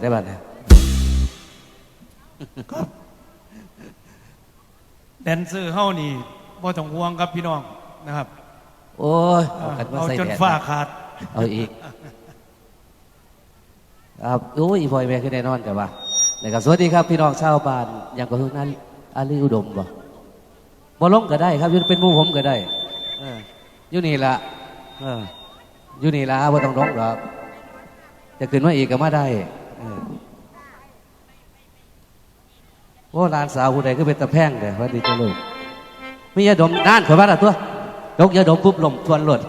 แต่ได้บ้านเนี่ยแดนเซอร์เฮานี่บ่ต้องห่วงครับพี่น้องนะครับ โอ้ยเออเอากันมาเอาใส่จนแดดฟ้าขาด เอาอีกครับโอ้ยอีพอยแม่ขึ้นแน่นอนกันว่านะครับสวัสดีครับพี่น้องชาวบ้านอย่างก็คือนั้นอาลีอุดมบ่บ่ลงก็ได้ครับอยืนเป็นหมู่ผมก็ได้เอออยู่นี่ละเอออยู่นี่ละบ่ต้องร้องหรอกจะขึ้นมาอีกก็มาได้เออ โอ้ลานสาวผู้ใดก็เป็นตะแพร่งเด้อสวัสดีจ้าลูกมียาดมนานขอยว่าละตัวยกยาดมปุ๊บลมทวนหลด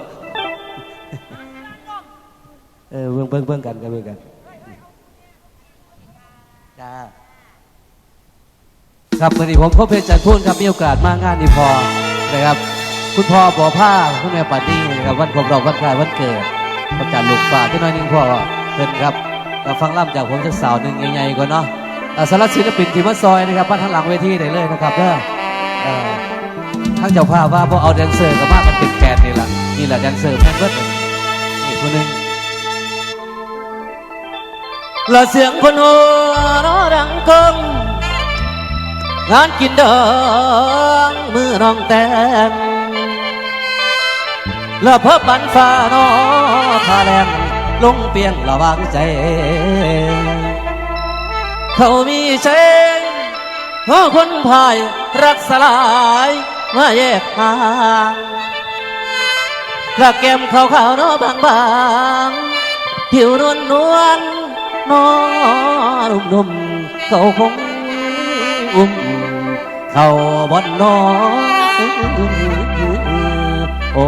เออเบิ่งเบิ่งเบิ่งกันกันเบิ่งกันจ้าครับวันนี้ผมพบเพชรจันทร์พูนครับมีโอกาสมางานนี้พอนะครับ คุณพ่อปอผ้าคุณแม่ปานี่นะครับวันครบรอบวันคล้ายวันเกิดประจันลูกป่าเจ้าน้อยหนึงพ่อเป็นครับ มาฟังล่ำจากผมสักสาวหนึ่งใหญ่ๆก่อนเนาะสารศิลปินที่มาซอยนะครับบ้าทางหลังเวทีได้เลยนะครับเด้อทั้งเจ้าภาพว่าพอเอาแดนเซอร์กับมากมันเป็นแกนนี่แหละนี่แหละแดนเซอร์แม่นเบิดเลยนี่คนหนึ่งละเสียงคนหัวเระดังกงงานกินดองมือน้องแตงละเพบบันฟ้าน้อพาแลม ลงเปียงระวางใจ เขามีเชงเพราะคนพายรักสลายมาแยกทางและแกมขาวๆน้อบางๆผิวนวลนวลนอนุ่มนุ่มเขาคงอุ้มเขาบอนนอนโอ้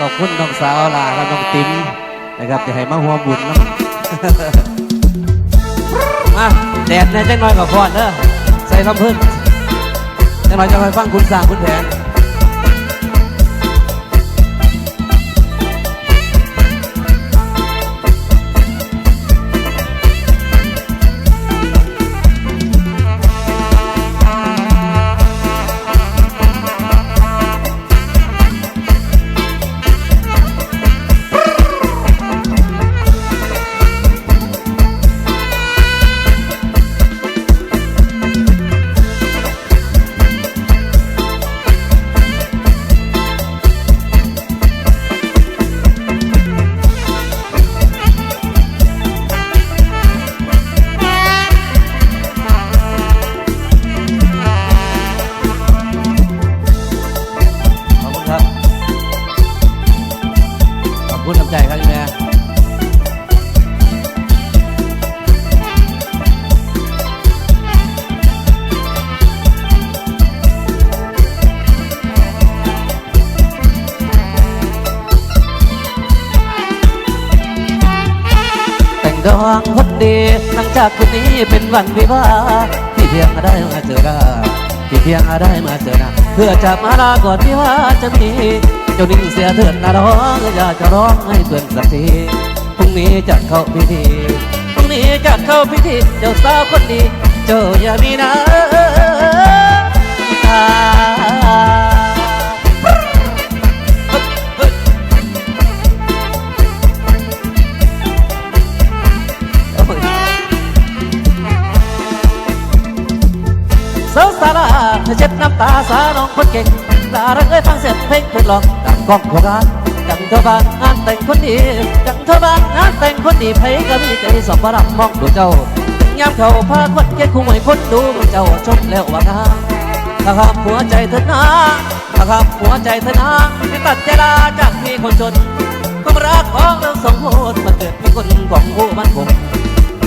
ขอบคุณน้องสาวลาและน้องติ๋มนะครับที่ให้มาหัวบุญนะมาแดดในจังน้อยกับพอดเด้อใส่ลำพึ่งจังน้อยจะไปฟังคุณสร้างคุณแผน จากคืนนี้เป็นวันวิวาที่เพียงได้มาเจอหน้าที่เพียงได้มาเจอหน้าเพื่อจะมาลาก่อนที่ว่าจะมีเจ้านิ่งเสียเถิดนะร้องอยากจะร้องให้เพื่อนสักทีพรุ่งนี้จะเข้าพิธีพรุ่งนี้จะเข้าพิธีเจ้าสาวคนดีเจ้าอย่ามีน้ำ ลองดังกล้องโคกานดังเธอบ้านงานแต่งคนดีดังเธอบ้านงานแต่งคนดีไผก็มีใจสองบรักมองดูเจ้าถึงยามเขาพาคนเกลียดคู่ใหม่คนดูเจ้าชมแล้วว่างามถ้าขับหัวใจเธอนาถ้าขับหัวใจเธอนาให้ตัดใจลาจากพี่คนจนความรักของเราสองคนมาเกิดมีคนของผู้มันคง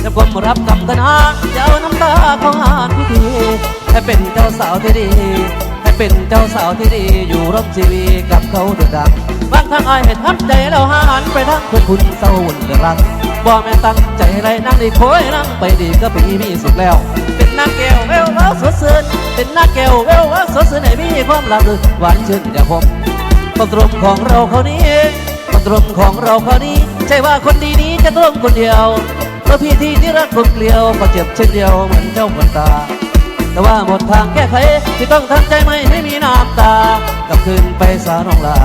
จะความรับกรรมทนาเจ้าน้ำตาของหานพิธีให้เป็นเจ้าสาวที่ดี เป็นเจ้าสาวที่ดีอยู่ร่วมชีวีกับเขาเดือดดังบางทางอายเห็นทับใจแล้วหันไปทางเพื่อนคุณเศร้าวุ่นเรื่องรักบ่แม่ตั้งใจไรนั่งดีโคยนั่งไปดีก็ปีมีสุขแล้ว เป็นนางแก้วแวววาวสดชื่นเป็นนางแก้วแวววาวสดชื่นให้มีความลับลึกหวานชื่นอย่าพบต้นตรมของเราเขานี้ต้นตรมของเราเขานี้ใช่ว่าคนดีนี้จะตรมคนเดียวเพราะพี่ที่ที่รักคนเกลียวก็เจ็บเช่นเดียวเหมือนเจ้าคนตา แต่ว่าหมดทางแก้ไขที่ต้องทำใจไม่ให้มีน้ำตากลับคืนไปสาน้องลา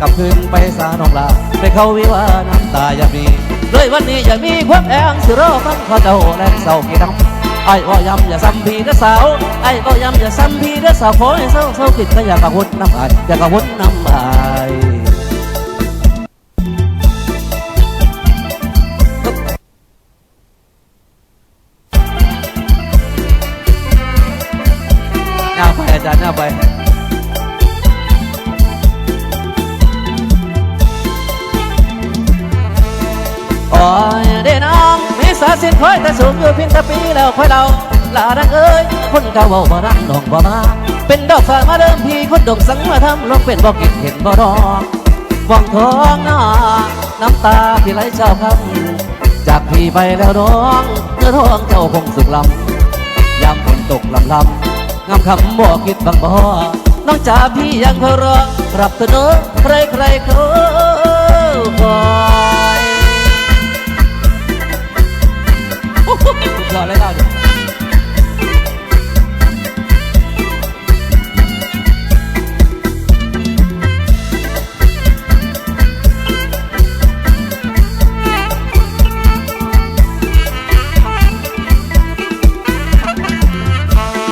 กลับคืนไปสาน้องลาไปเข้าวิวาน้ำตาอย่ามีเลยวันนี้อย่ามีความแองสิรอฟังเขาเจ้าแรงเศร้ากี่ดำไอ้ก็ย้ำอย่าซ้ำพี่เด้อสาวไอ้ก็ย้ำอย่าซ้ำพี่เด้อสาวขอให้เศร้าเศร้าคิดก็อย่ากระหุ่นน้ำอายอย่ากระหุ่นน้ำอาย สาสินคอยแต่สูงอยู่เพียงแต่ปีแล้วค่อยเราลาดังเอ้ยคนเก่าเบาบ่รักดอกบ่มา เป็นดอกฟ้ามาเดิมพี่คนดงสังมาทำลงเป็นบ่เก็บเห็นบ่ดอกว่องทองหน้าน้ำตาที่ไหลเจ้าคำจากพี่ไปแล้วน้องเนื้อทองเจ้าคงสุขลำยามฝนตกลำลำงามคำบอกคิดบางบ่น้องจ๋าพี่ยังเคารอรับเสนอใครใครเขาคอ ยโอ้โหสุดยอดเลยเราดิ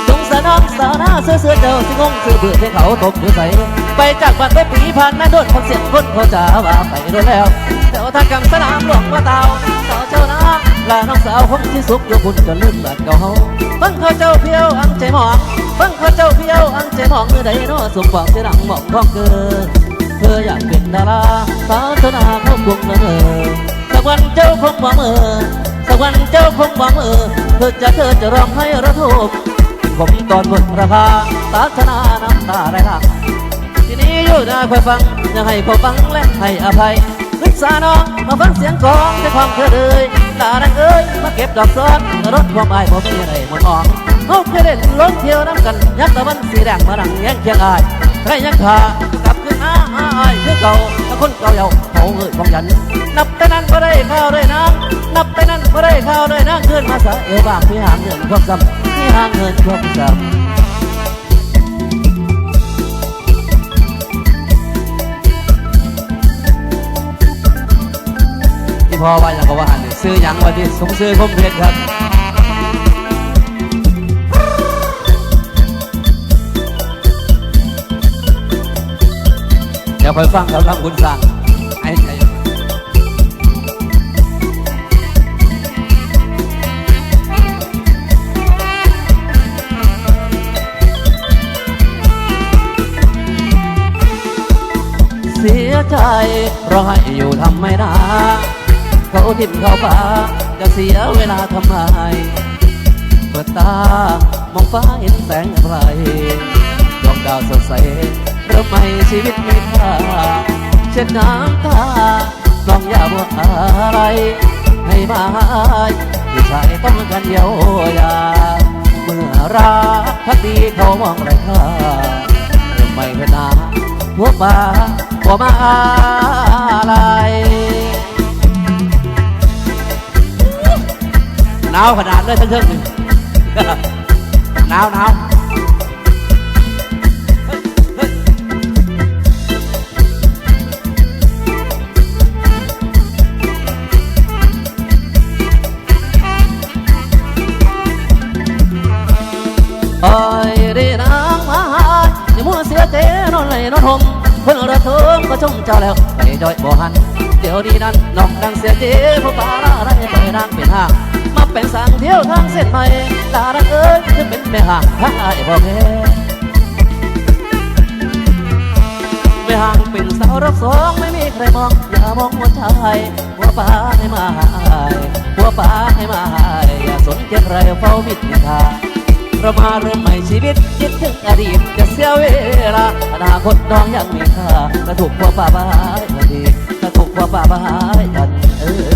สงสารน้องสาวหน้าเสื้อเสื้อเจ้าสิงงซื้อเบื่อให้เขาตบหรือใส่ไปจากบ้านไปปีผ่านแม่โดนคนเสียงคนเขาจ๋าว่าไปโดนแล้วแต่ว่าทางกำสนามหลวงว่าเตาสาเจ้า ลาน้องสาวคงที่สุขอยู่บุญจนลืมบ้านเก่าเฮาฟังเขาเจ้าเพียวอังใจหมองฟังเขาเจ้าเพียวอังใจหมองเมื่อใดเน้อสมหวังเสียดังหมองท้องเกินเธออยากเป็นดาราสาวเธอหน้าเขาคงเนอสักวันเจ้าคงหวังเออสักวันเจ้าคงหวังเออเธอจะเธอจะร้องให้ระทมผมตอนหมดราคาตาชนะน้ำตาไหลหลังทีนี้อยู่ได้คอยฟังอยากให้เขาฟังและให้อภัยนึกษาน้องมาฟังเสียงกองในความเธอเลย ตาดังเอ้ยมาเก็บดอกซ้อนรถความอายผมมีอะไรหมดมองเขาเคยเล่นล้นเที่ยวน้ำกันยักษ์ตะวันสีแดงมาดังแย่งเคียงอายใครยังขากลับขึ้นมาหาอายคือเก่าถ้าคนเก่าเยาเขาเอ่ยของยัน นับแต่นั้นก็ได้ข้าวด้วยน้ำนับแต่นั้นก็ได้ข้าวด้วยน้ำขึ้นมาสะเอวบางที่หางเงินควบซ้ำที่หางเงินควบซ้ำที่พ่อว่าอย่างก็ว่าหัน ซื้อหยังวันที่สมซื้อคมเพชรครับเดี๋ยวคอยฟังเขาทำคุณสั่งไอ้ไอ้เสียใจเพราะให้อยู่ทำไม่ได้ เขาทิ่มเขาป่าจะเสียเวลาทำไม เปิดตามองฟ้าเห็นแสงอะไรดวงดาวสดใสเริ่มใหม่ชีวิตมีค่าเช็ดน้ำตาลองอย่าบัวอะไร ให้มาผู้ชายต้องการเยียวยาเมื่อรักพักดีเขามองไรค่าเริ่มใหม่เห็นหน้าหัวป่าหัวมาอะไร หนาวขนาดเลยทั้งเทิงนี่หนาวหนาวโอ้ยเรีนางมาอย่ามัวเสียใจนอนไหลนอนหมคนระเทิงก็ชมเจ้าแล้วไปจอยบ่หันเดี๋ยวนี้นั้นน้องดังเสียเจเพราะป่าละอะไรไปนางเป็นห้างมา เป็นสางเที่ยวทางเส้นใหม่ตาดังเอ้ยจะเป็นแม่ห่างทาไอ้ายบ่แพ้ไม่ห่างเป็นสาวรักสองไม่มีใครมอง อย่ามองหัวใจหัวป้าให้มาหายหัวป้าให้มาหายอย่าสนใจใครเฝ้ามิดนินทาเรามาเริ่มใหม่ชีวิตคิดถึงอดีตจะเสียเวลาอนาคตน้องยังมีค่ากระถูกหัวป้าบ้าทันทีกระถูกหัวป้าบ้าทันเออ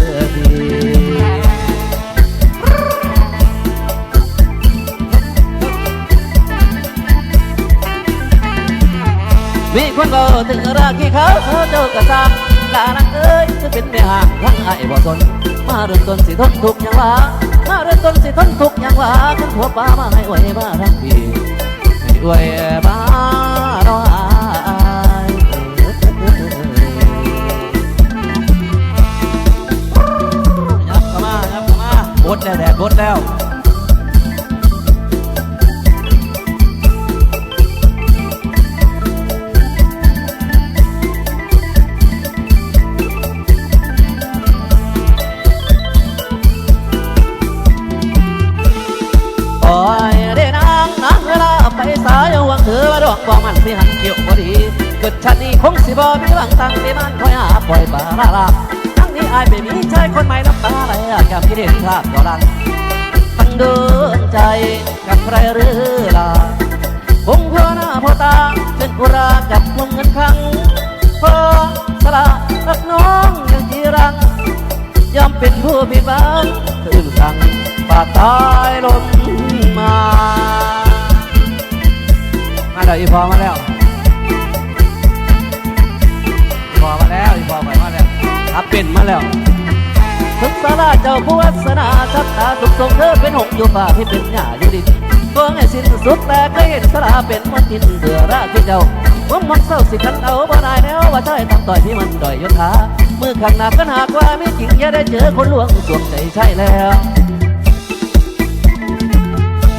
มีคนบอกถึงรักที่เขาเขาเจ้ากระซังลานักเอ้ยจะเป็นแม่ห่างทั้งไอ้บ่สนมาเริ่มต้นสิทนทุกอย่างว่ามาเริ่มจนสิทนทุกอย่างว่าขันผัวป้ามาให้อวยมาทั้งปีให้อวยบ้าน้อยยับเข้ามายับเข้ามาบดแล้วแดดบดแล้ว งเธอมาดอกบอกมันสิหันเกี่ยวพอดีเกิดชาตินี้คงสิบ่มีหวังตั้งที่มันคอยหาปล่อยบาลาลาทั้งนี้อายไม่มีชายคนใหม่น้ำตาไหลอยากคิดเห็นภาพก็รันตั้งเดินใจกับใครหรือล่ะคงพ่อหน้าพ่อตาเป็นกุรากับวงเงินครั้งพอสละรักน้องอย่างที่รังยอมเป็นผู้ผิดหวังตื่นสั่งปาตายลมมา มาแล้วอีพอมาแล้วพอมาแล้วอีพอไปมาแล้วอับเป็นมาแล้วศึกษาราเจ้าผู้วัสนาชัดตาสุขทรงเธอเป็นหงอยู่ป่าที่เป็นหญ้าอยู่ดินก็ให้สิ้นสุดแต่ก็เห็นสลาเป็นมันทินเบื่อราที่เจ้าผมมักเศร้าสิคันเอาบ่ได้แล้วว่าใช่ทำต่อยที่มันด้อยยศถามือข้างหน้ากันหากว่าไม่จริงอย่าได้เจอคนลวงสวมใจใช่แล้ว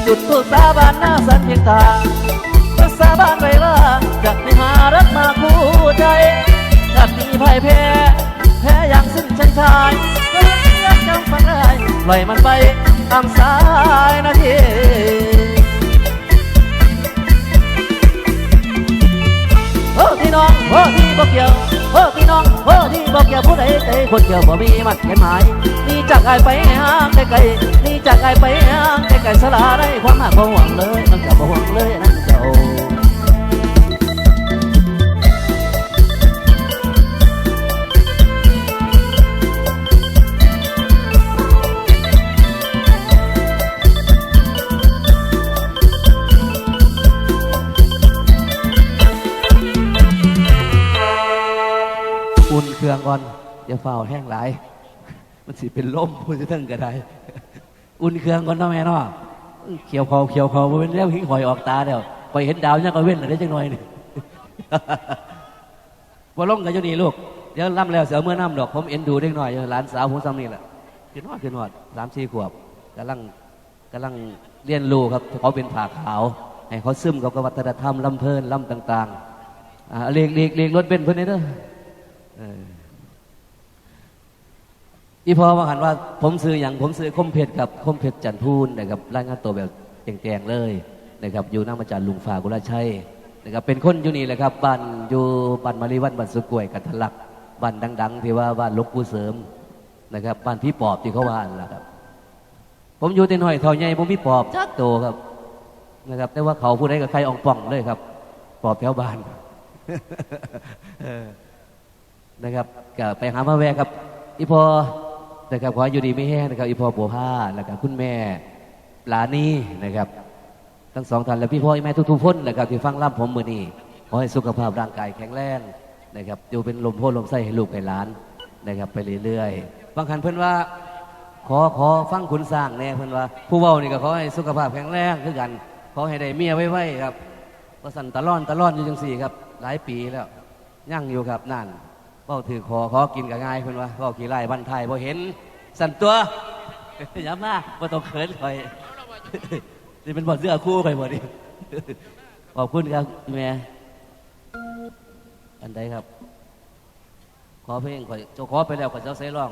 จุดทูปสาบานหน้าสันเพียงตา ก็สาบ้านไว้ว่าจะไปหารักมาคู่ใจจัดนี้พ่ายแพ้ แพ้อย่างสิ้นชันชายก็ยังจำฝันได้ปล่อยมันไปตามสายนาทีโอ้ที่น้องโอ้ที่บอกเกี่ยว นี่บอกอย่าพูดไอ้เตะคนเกี่ยวบ่มีมันเห็นหมายนี่จากไอ้ไปห่างไกลๆนี่จากไอ้ไปห่างไกลๆสลาได้ความหักบ่หวังเลยน้องจะบ่หวังเลยนั่นเจ้า ก่อนอย่าเฝ้าแห้งหลาย มันสิเป็นลมพูดจะทั้งก็ได้ อุ่นเครื่องก่อนเนาะแม่เนาะเขียวเขาเขียวเขาบ่เป็นแล้วหิ้งหอยออกตาเดียวไปเห็นดาวเนี่ยก็เว้นอะไรจังหน่อยนี่บ่ลงกันอยู่นี่ลูกเดี๋ยวล่ำแล้วเสียเมื่อน้ำดอก ผมเอ็นดูเด็กหน่อยหลานสาวผมซ้ำนี่แหละขึ้นฮอดขึ้นฮอดสามสี่ขวบกำลังกำลังเรียนรู้ครับเขาเป็นผ่าขาวให้เขาซึมกับวัฒนธรรมลำเพลินลำต่างๆอ่าเลียกเลียกเลียกรถเบนซ์เพื่อนนี่เด้อ อออีพอมาหันว่าผมซื้ออย่างผมซื้อคมเพชรกับคมเพชรจันทูนนะครับรายงานตัวแบบแจงๆเลยนะครับอยู่นั่งมาจารย์ลุงฟ้ากุลชัยนะครับเป็นคนอยู่นี่แหละครับบ้านอยู่บ้านมารีวันบ้านสุกวยกันทะลักบ้านดัง ๆ ที่ว่าบ้านลกปูเสริมนะครับบ้านพี่ปอบที่เขาว่านั่นล่ะครับ ผมอยู่แต่น้อยเท่าใหญ่ผมมีปอบจักโตครับนะครับ แต่ว่าเขาผู้ใดกับใครอองป่องเลยครับ ปอบแถวบ้านเออนะครับก็ไปหามาแวะครับ อีพอ นะครับขออยู่ดีไม่แห้งนะครับอีพ่อบัวผ้าแล้วก็คุณแม่ปลานี่นะครับ ทั้งสองท่านและพี่พ่อแม่ทุกๆคนนะครับที่ฟังล่ำผมมือนี้ขอให้สุขภาพร่างกายแข็งแรงนะครับอยู่เป็นลมโพลมไส้ให้ลูกให้หลานนะครับ ไปเรื่อยๆบางคันเพิ่อนว่า ขอขอฟังคุณสร้างแน่เพิ่อนว่า ผู้เว้านี่ก็ขอให้สุขภาพแข็งแรงคือกันขอให้ได้เมียไว้ๆครับก็สั่นตะล่อนตะล่อนอยู่จังสี่ครับ หลายปีแล้วยั่งอยู่ครับนั่น เบ้าถือคอขอกินกับง่ายเพิ่นว่าเบ้าขี่ไล่บันไทยพอเห็นสั่นตัวย้ำมาว่าต้องเขินคอยนี่เป็นบอดเสื้อคู่คอยหมดดิขอบคุณครับแม่อันใดครับ ขอเพลงคอยเจ้าขอไปแล้วขอยเจ้าใส่ร้อง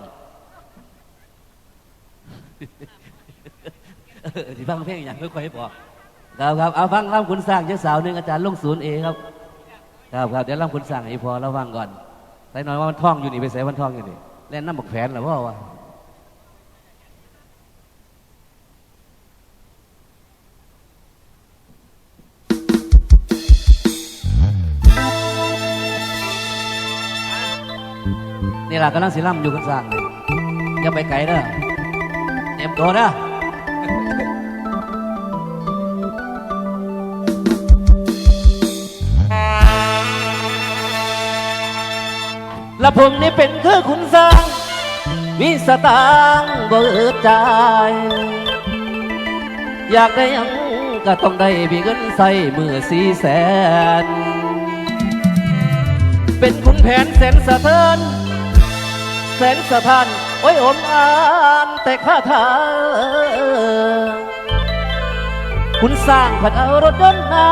ที่ฟังเพลงอย่างไม่ค่อยบอกครับครับเอาฟังร่ำคุณสร้างเจ้าสาวหนึ่งอาจารย์ลงศูนย์เองครับ ครับครับเดี๋ยวร่ำคุณสร้างให้พอระวังก่อน ส่น่อยว่ามันท่องอยู่นี่ไปใส่มันท่องอยู่นี่เล่นน้ำบกแผนเหรอพ่อวะนี่แหละกำลังสิล่ำอยู่กันสร้างเลยอย่าไปไกลเด้อเตรียมตัวเด้อ และผมนี่เป็นคือคุณสร้างมีสตางค์บ่เอือใจ อยากได้ยังก็ต้องได้มีเงินใส่มือสีแสน เป็นคุณแผนแสนสะเทือนแสนสะพานโอ้ยอมอ่านแต่ข้าทาคุณสร้างผัดเอารถยนต์มา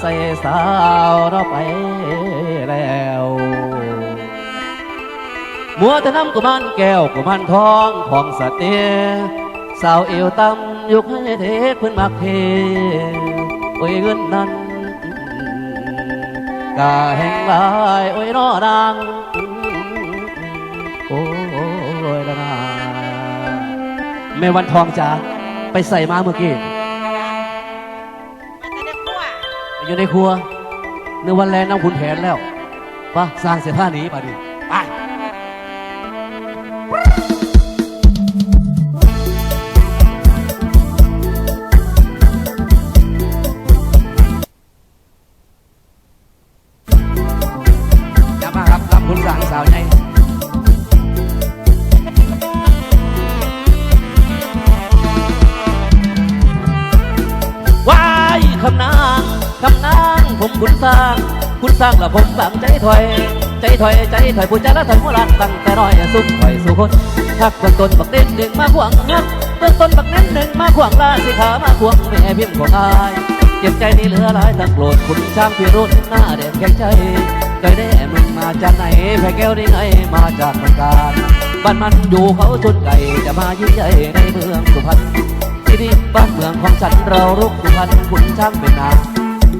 ใส่สาวเราไปแล้ว มัวแต่น้ำกุมารแก้วกุมารทองของสเตสาวเอวตำยุกให้เทพิ่นมักเทโอ้ยเงินนั้นกาแห่งลายโอ้ยนอนางโอ้ยละนาแม่วันทองจ๋าไปใส่มาเมื่อกี้มันอยู่ในครัวในวันแลน้ำขุนแผนแล้วปะสร้างเสื้อผ้าหนีมาดิไปาวใหญ่ว้ายคำนางคำนางผมคุณสร้าง คุณสร้างและผมบางใจถอย ใจถอยใจถอยผู้ใจละถอยหัวรันตั้งแต่น้อยสุดถอยสู่คนทักเบื้องต้นบักเด่นหนึ่งมาขวางฮักเบื้องต้นบักเน้นหนึ่งมาขวางลาสิขามาขวางแม่พิมพ์ของอายเจ็บใจนี่เหลือหลายตั้งโกรธคุณช่างพิรุณหน้าแดงแข็งใจ เคยได้มึงมาจากไหนแพ้แก้วได้ไงมาจากเมืองการบ้านมันอยู่เขาชนไก่จะมายิ่งใหญ่ในเมืองสุพรรณที่นี่บ้านเมืองของฉันเรารุกสุพรรณคุณช่างเป็นนา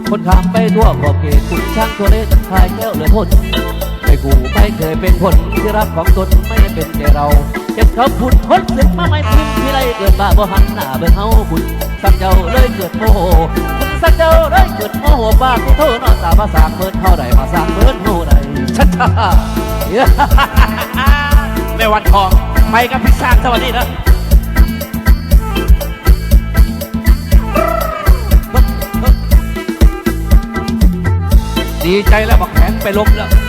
คนข้ามไปทั่วขอบเขตคุณช่างตัวเล็กทายแก้วเหลือทนไม่กูไม่เคยเป็นผลที่รักของตนไม่เป็นแก่เราเจ็บเขาพุ่นทนสึกมาไม่ทิ้งที่ไรเกิดบ้าบ่หันหน้าเบิ่งเฮาคุณสักเจ้าเลยเกิดโมโห สักเจ้าได้เกิดโมโหบ้านที่โทษนอนสาภาษาเพิ่นเท่าใดมาสาเพิ่นเท่าใดชัดชาแม่วันทองไปกับพี่สร้างสวัสดีนะดีใจแล้วบอกแขนไปลบแล้ว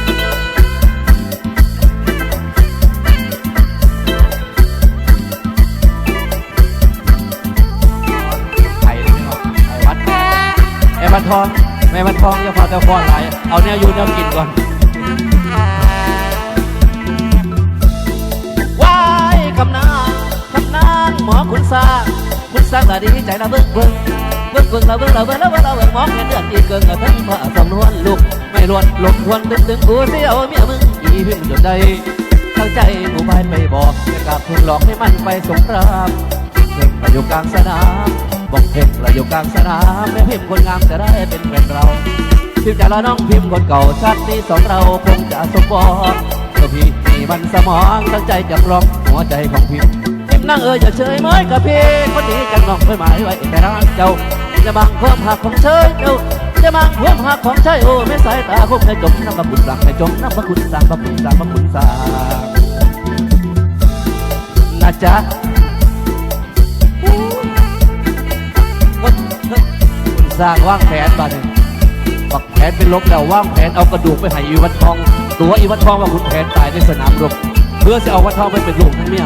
วันทองแม่วันทองอย่าพาแต่ฟอนไหลเอาเนี่ยอยู่เนี่ยกินก่อนว้ายคำนางคำนางหมอคุณสร้างคุณสร้างละดีใจละเบิ้งเบิ้งเบิ้งเบิ้งละเบิ้งละเบิ้งละเบิ้งละเบิ้งหมอเห็นเดือดอีเกินกับทั้งพระสำนวนลูกไม่รวนหลงทวนตึงตึงกูเสียวเมียมึงอีพิมพ์จนใดทั้งใจกูไปไปบอกจะกลับถูกหลอกให้มันไปสงครามเพ่งเราอยู่กลางสนาม บอกเพ่งเราอยู่กลางสนามแม่พิมพ์คนงามจะได้เป็นแฟนเราพิมพ์จะละน้องพิมพ์คนเก่าชาตินี้สองเราคงจะสมบูรณ์ตัวพี่มีมันสมองตั้งใจจะกลองหัวใจของพิมพ์พิมพ์นั่งเอออย่าเฉยเมยกับพี่คนนี้จังน้องไม่หมายไว้แต่รักเจ้าจะบังความหักของเชยเจ้าจะบังความหักของเชยโอ้ไม่สายตาคงไม่จมน้ำพระคุณสั่งไม่จมน้ำพระคุณสั่งพระคุณสั่งพระคุณสั่งนะจ๊ะ สร้างว่างแผนมาเนี่ยปักแผนเป็นลบแล้วว่างแผนเอากระดูกไปให้อีวัดทอง ตัวอีวัดทองว่าคุณแผนตายในสนามรบเพื่อจะเอาวัดทองไปเป็นลูกทั้งเมีย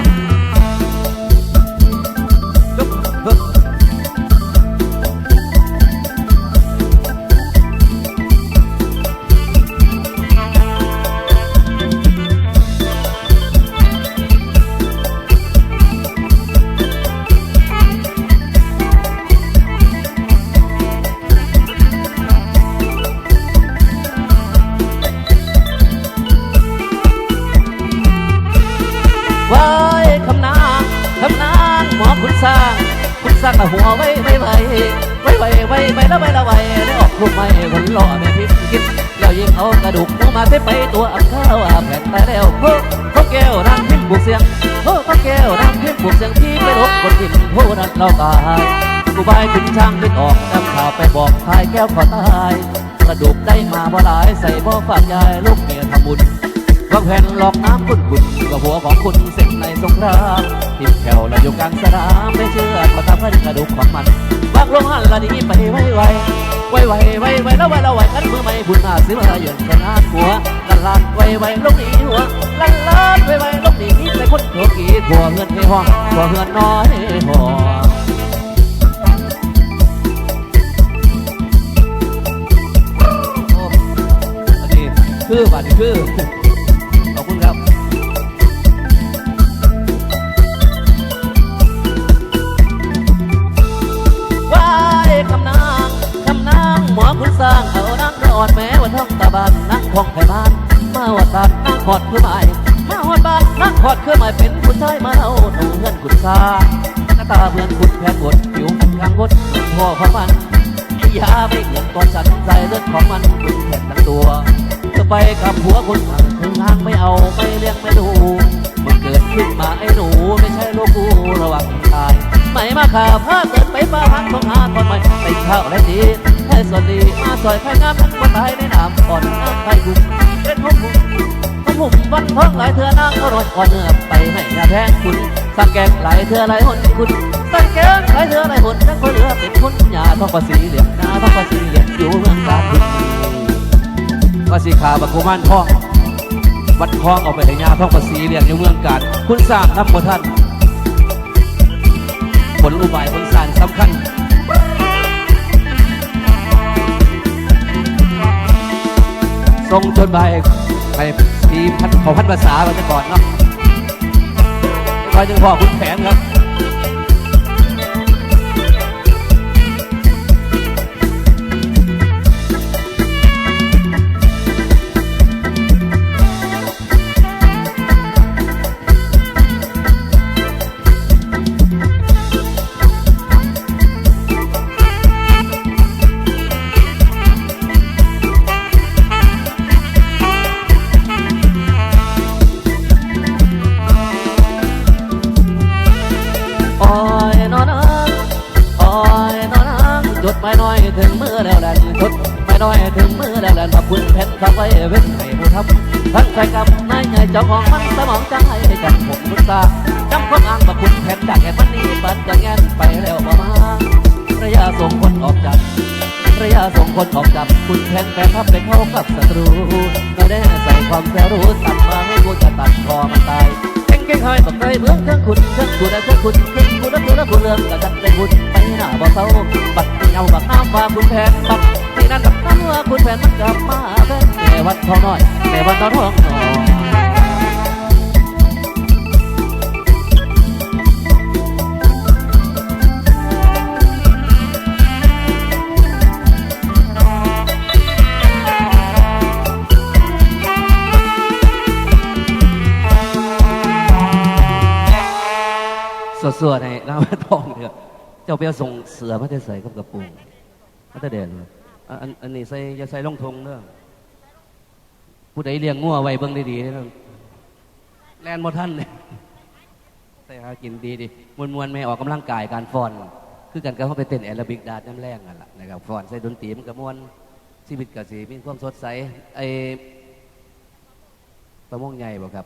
ถ้าหัวไว้ไว้ไว้ไว้ไว้ไว้ไว้แล้วไว้แล้วไว้แล้ออกลูกไม้คนหล่อแม่พิมคิดแล้วยิงเอากระดูกหมูมาเทไปตัวอับข้าวอาแผ่นตายแล้วโอ้พ่อแก้วนางพิมบุกเสียงโอ้พ่อแก้วนางพิมบุกเสียงที่ไปรบคนกินผู้นั้นเราตายกูบายขึ้นช่างขึ้นออกนำข่าวไปบอกทายแก้วขอตายกระดูกได้มาบ่หลายใส่บ่ฝากยายลูกเมียทำบุญวางแผ่นหลอกน้ำคุณคุณกับหัวของคุณเสร็จในสงคราม ทิมแถวและอยู่กลางสนามไม่เชื่อก็ทำให้กระดูกของมันบักลงหันละนี้ไปไวไวไวไวไวไวแล้วไวแล้วไวกันเมื่อไม่บุญอาซื้อมาเยือนชนะหัวกันลานไวไวลงนี้หัวลันลานไวไวลงนี้ไปคนโถกีหัวเงินให้ห้องหัวเงินน้อยห้องคือบัตรคือ คุณสร้างเอานางกระออนแม้ว่าท้องตาบานนางของไทยบ้านมาวัดบ้านนางขอดคือหมายมาวัดบ้านนางขอดคือหมายเป็นผู้ชายมาเล่าหนุ่มเงื่อนคุณสร้างหน้าตาเพื่อนคุณแผนบดผิวมันกลางบดมือนพ่อของมันอ้ยาไม่เหมือนตอนฉันใจเลือดของมันคุณแขนทั้งตัวจะไปกับผัวคนทางถึงทางไม่เอาไม่เลี้ยงไม่ดูมันเกิดขึ้นมาไอ้หนูไม่ใช่ลูกกูระวังตายไม่มาขาผ้าเกิดไปป้าพังของหาตอนใหม่ไปข้าวและดี สวัสดีมาซอยไผ่งามทั้งคนตายในน้ำก่อนน้ำไผ่บุกเป็นห้องบุกห้องบุกวันท้องหลายเธอนางก็รอดก่อนเนื้อไปให้ยาแทงคุณสังแกงหลายเธอหลายหนคุณสังแกงหลายเธอหลายหนทั้งคนเหลือเป็นคนหยาท้องภาษีเหลี่ยมนาท้องภาษีเหลี่ยมอยู่เมืองกาญภาษีขาบักกุมารทองวัดคลองเอาไปให้ยาท้องภาษีเรียงอยู่เมืองกาญคุณสร้างครับพ่อท่านผลอุบายผลสารสำคัญ ทรงจนใบไปทีพันขอพันภาษากันจะก่อนเนาะคอยจึงพ่อคุณแผนครับ ไม่น้อยถึงมือแล้วแหละจดไม่น้อยถึงมือแล้วแหละมาคุณแผ่นทำไว้เว้นให้ผู้ทำทั้งใจกับนายใหญ่เจ้าของมันสมองใจจำผมคุณตาจำความอ้างมาคุณแผ่นจากแก่มันนี้ปัดจะแงนไปแล้วมามาระยะส่งคนออกจากระยะส่งคนออกจากคุณแทนแฟนทับไปเข้ากับศัตรูไม่ได้ใส่ความแสรู้ตัดมาให้กูจะตัดคอมันตาย เก่งหอยบอกเคยเมืองเครื่องคุณเครื่องคุณและเครื่องคุณเครื่องคุณและคุณและคุณเรื่องกระจัดได้คุณไปหน้าบ่เศร้าบัดเงาบักน้ำฟ้าคุณแผนบัดที่นั่นบักน้ำว่าคุณแผนมันกลับมาแฟนแต่วัดทองน้อยแต่วันทองน้อย สวดให้น้ำทองเถอะเจ้าเปียส่งเสือมาได้ใส่กับกระปุกมาได้เด่นอันอันนี้ใส่อย่าใส่ลงทงเด้อผู้ใดเลี้ยงงัวไว้เบิ่งดีๆนะแลนบ่ท่านเลยใส่หากินดีดิมวนมวนไม่ออกกำลังกายการฟอน คือกันก็เข้าไปเต้นแอโรบิกดาดน้ำแรงนั่นแหละนะครับฟอนใส่ดนตรีมันก็มวนชีวิตก็สิมีความสดใสไอ้ประมงใหญ่บ่ครับ